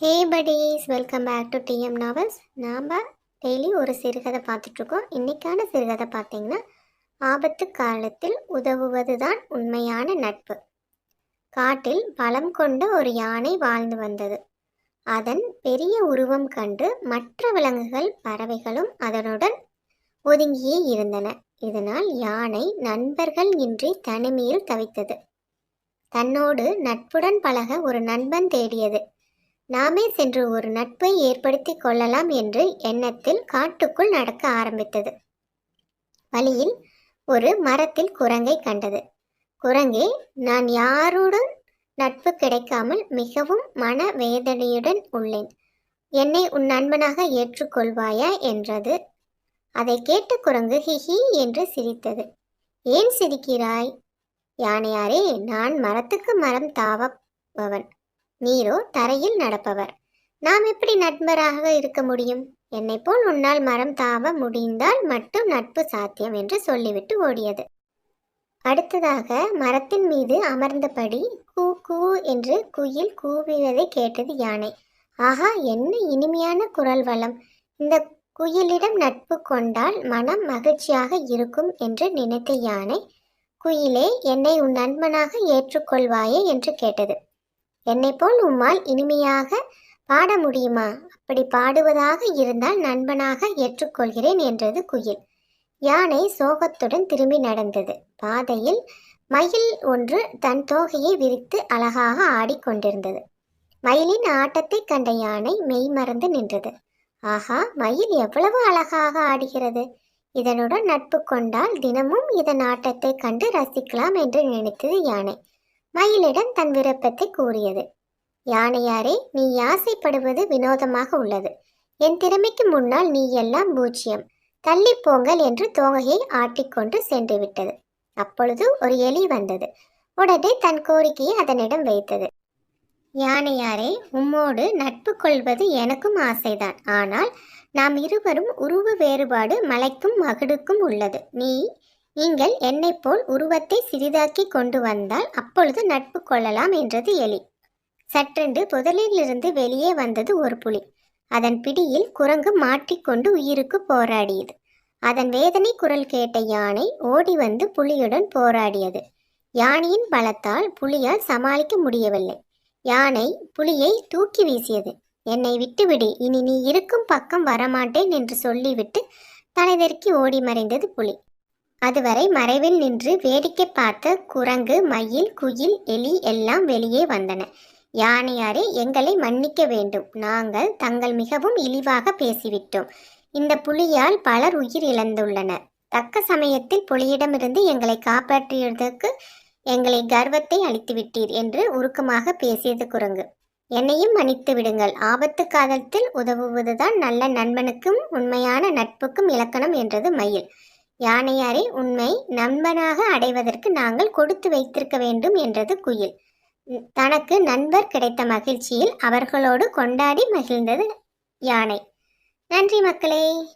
Hey buddies welcome back to TM novels நாம் daily ஒரு சிறுகதை பார்த்துட்ருக்கோம். இன்றைக்கான சிறுகதை பார்த்தீங்கன்னா ஆபத்து காலத்தில் உதவுவது தான் உண்மையான நட்பு. காட்டில் பலம் கொண்ட ஒரு யானை வாழ்ந்து வந்தது. அதன் பெரிய உருவம் கண்டு மற்ற விலங்குகள் பறவைகளும் அதனுடன் ஒதுங்கியே இருந்தன. இதனால் யானை நண்பர்கள் இன்றி தனிமையில் தவித்தது. தன்னோடு நட்புடன் பழக ஒரு நண்பன் தேடியது. நாமே சென்று ஒரு நட்பை ஏற்படுத்தி கொள்ளலாம் என்று எண்ணத்தில் காட்டுக்குள் நடக்க ஆரம்பித்தது. வழியில் ஒரு மரத்தில் குரங்கை கண்டது. குரங்கே நான் யாருடன் நட்பு கிடைக்காமல் மிகவும் மன வேதனையுடன் உள்ளேன். என்னை உன் நண்பனாக ஏற்றுக்கொள்வாயா? என்றது. அதை கேட்ட குரங்கு ஹிஹி என்று சிரித்தது. ஏன் சிரிக்கிறாய்? யானையாரே நான் மரத்துக்கு மரம் தாவப்பவன். நீரோ தரையில் நடப்பவர். நாம் எப்படி நண்பராக இருக்க முடியும்? என்னை போல் உன்னால் மரம் தாவ முடிந்தால் மட்டும் நட்பு சாத்தியம் என்று சொல்லிவிட்டு ஓடியது. அடுத்ததாக மரத்தின் மீது அமர்ந்தபடி கூ கூ என்று குயில் கூவினதை கேட்டது யானை. ஆஹா என்ன இனிமையான குரல் வளம். இந்த குயிலிடம் நட்பு கொண்டால் மனம் மகிழ்ச்சியாக இருக்கும் என்று நினைத்த யானை குயிலே என்னை உன் நண்பனாக ஏற்றுக்கொள்வாயே என்று கேட்டது. என்னை போல் உம்மால் இனிமையாக பாட முடியுமா? அப்படி பாடுவதாக இருந்தால் நண்பனாக ஏற்றுக்கொள்கிறேன் என்றது குயில். யானை சோகத்துடன் திரும்பி நடந்தது. பாதையில் மயில் ஒன்று தன் தோகையை விரித்து அழகாக ஆடிக்கொண்டிருந்தது மயிலின் ஆட்டத்தை கண்ட யானை மெய்மறந்து நின்றது. ஆஹா மயில் எவ்வளவு அழகாக ஆடுகிறது. இதனுடன் நட்பு கொண்டால் தினமும் இதன் ஆட்டத்தை கண்டு ரசிக்கலாம் என்று நினைத்தது யானை. மயிலிடம் தன் விருப்பத்தை கூறியது. யானையாரே நீ ஆசைப்படுவது வினோதமாக உள்ளது. என் திறமைக்கு முன்னால் நீ எல்லாம் பூஜ்யம். தள்ளி போங்கள் என்று தோகையை ஆட்டிக்கொண்டு சென்று விட்டது. அப்பொழுது ஒரு எலி வந்தது. உடனே தன் கோரிக்கையை அதனிடம் வைத்தது. யானையாரே உம்மோடு நட்பு கொள்வது எனக்கும் ஆசைதான். ஆனால் நாம் இருவரும் உருவ வேறுபாடு மலைக்கும் மகுடுக்கும் உள்ளது. நீ நீங்கள் என்னை போல் உருவத்தை சிறிதாக்கி கொண்டு வந்தால் அப்பொழுது நட்பு கொள்ளலாம் என்றது எலி. சற்றென்று புதலிலிருந்து வெளியே வந்தது ஒரு புலி. அதன் பிடியில் குரங்கு மாட்டிக்கொண்டு உயிருக்கு போராடியது. அதன் வேதனை குரல் கேட்ட யானை ஓடி வந்து புலியுடன் போராடியது. யானையின் பலத்தால் புலியால் சமாளிக்க முடியவில்லை. யானை புலியை தூக்கி வீசியது. என்னை விட்டுவிடு இனி நீ இருக்கும் பக்கம் வரமாட்டேன் என்று சொல்லிவிட்டு தலைதெறிக்கி ஓடி மறைந்தது புலி. அதுவரை மறைவில் நின்று வேடிக்கை பார்த்த குரங்கு மயில் குயில் எலி எல்லாம் வெளியே வந்தன. யானையாரே எங்களை மன்னிக்க வேண்டும். நாங்கள் தங்கள் மிகவும் இழிவாக பேசிவிட்டோம். இந்த புலியால் பலர் உயிர் இழந்துள்ளனர் தக்க சமயத்தில் புலியிடமிருந்து எங்களை காப்பாற்றியதற்கு எங்களை கர்வத்தை அளித்துவிட்டீர் என்று உருக்கமாக பேசியது குரங்கு. என்னையும் மன்னித்து விடுங்கள். ஆபத்து காலத்தில் உதவுவதுதான் நல்ல நண்பனுக்கும் உண்மையான நட்புக்கும் இலக்கணம் என்றது மயில். யானையாரே உண்மை நண்பனாக அடைவதற்கு நாங்கள் கொடுத்து வைத்திருக்க வேண்டும் என்றது குயில். தனக்கு நண்பர் கிடைத்த மகிழ்ச்சியில் அவர்களோடு கொண்டாடி மகிழ்ந்தது யானை. நன்றி மக்களே.